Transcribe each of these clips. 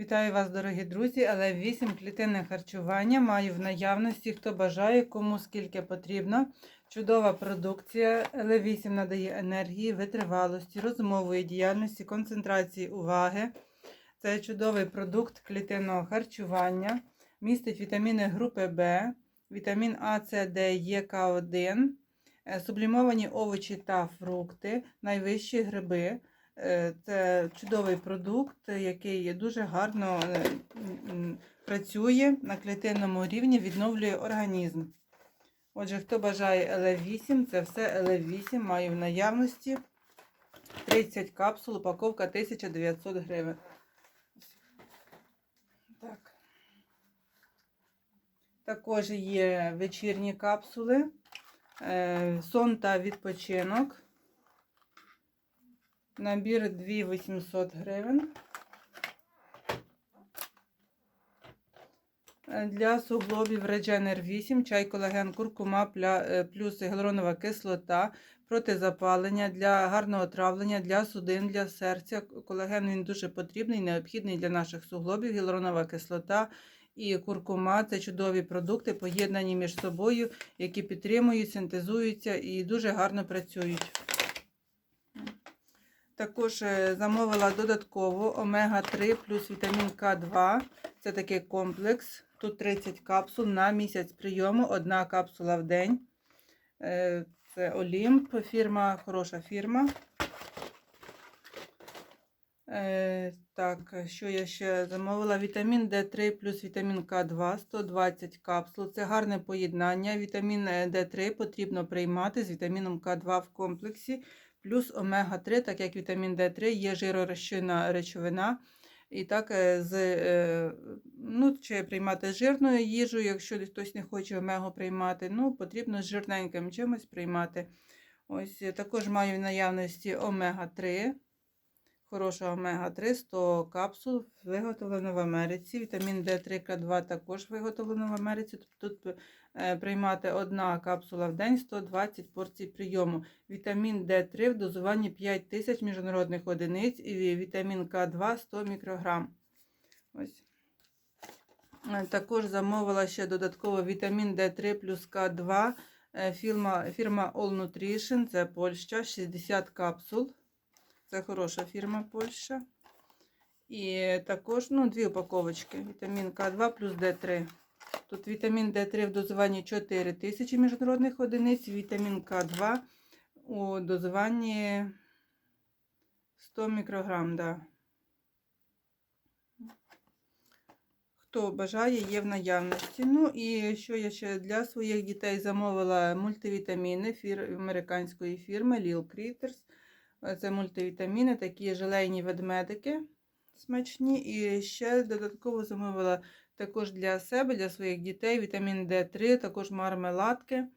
Вітаю вас, дорогі друзі, але 8 клітинне харчування маю в наявності, хто бажає, кому скільки потрібно. Чудова продукція. Л8 надає енергії, витривалості, розумової діяльності, концентрації уваги. Це чудовий продукт клітинного харчування. Містить вітаміни групи В, вітамін А, С, Д, Е, К1, е, сублімовані овочі та фрукти, найвищі гриби. Е, Це чудовий продукт, який дуже гарно е, працює на клітинному рівні, відновлює організм. Отже, хто бажає ЛФ8, це все ЛФ8 маю в наявності. 30 капсул, упаковка 1900 гривень. Так. Також є вечірні капсули, е, сон та відпочинок. Набір 2800 гривень. Е, Для суглобів Regener 8, чай, колаген, куркума е, плюс гіалуронова кислота, проти запалення, для гарного травлення, для судин, для серця. Колаген він дуже потрібний, необхідний для наших суглобів. Гіалуронова кислота і куркума це чудові продукти, поєднані між собою, які підтримують, синтезуються і дуже гарно працюють. Також е, замовила додатково омега-3 плюс вітамін К2. Це такий комплекс. Тут 30 капсул на місяць прийому, одна капсула в день. Е, Це Олімп, фірма, хороша фірма. Е, Так, що я ще замовила? Вітамін D3 плюс вітамін К2, 120 капсул. Це гарне поєднання. Вітамін е, D3 потрібно приймати з вітаміном К2 в комплексі плюс омега-3, так як вітамін D3 є жиророзчинна речовина. І так, е, з, е, ну, чи приймати жирною їжу, якщо хтось не хоче омегу приймати, ну, потрібно з жирненьким чимось приймати. Ось е, також маю в наявності омега-3. Хороша омега-3, 100 капсул, виготовлено в Америці. Вітамін D3К2 також виготовлено в Америці. Тут е, приймати одна капсула в день, 120 порцій прийому. Вітамін D3 в дозуванні 5000 міжнародних одиниць і вітамін К2 100 мікрограм. Ось. Е, Також замовила ще додатково вітамін D3 плюс К2. е, Фірма, фірма All Nutrition, це Польща, 60 капсул. Це хороша фірма Польща. І також ну, дві упаковочки. Вітамін К2 плюс Д3. Тут вітамін Д3 в дозуванні 4000 міжнародних одиниць, вітамін К2 у дозуванні 100 мікрограм. Да. Хто бажає, є в наявності. Ну і що я ще для своїх дітей замовила мультивітаміни фір... американської фірми Lil Critters. Це мультивітаміни, такі желейні ведмедики смачні. І ще додатково замовила також для себе, для своїх дітей вітамін D3, також мармеладки.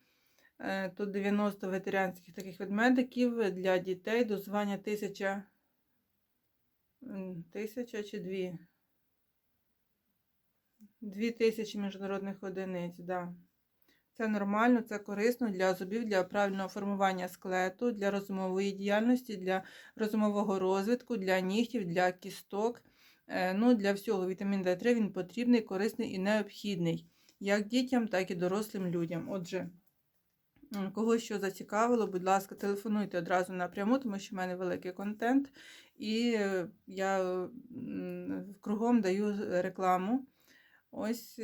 Е, Тут 90 ветеріанських таких ведмедиків для дітей дозування 1000 м, тисяча чи дві? Дві тисячі міжнародних одиниць, да. Це нормально, це корисно для зубів, для правильного формування скелету, для розумової діяльності, для розумового розвитку, для нігтів, для кісток. Е, Ну, для всього вітамін D3 він потрібний, корисний і необхідний як дітям, так і дорослим людям. Отже, кого що зацікавило, будь ласка, телефонуйте одразу напряму, тому що в мене великий контент, і е, я кругом даю рекламу. Ось.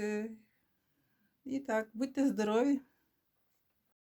І так, будьте здорові!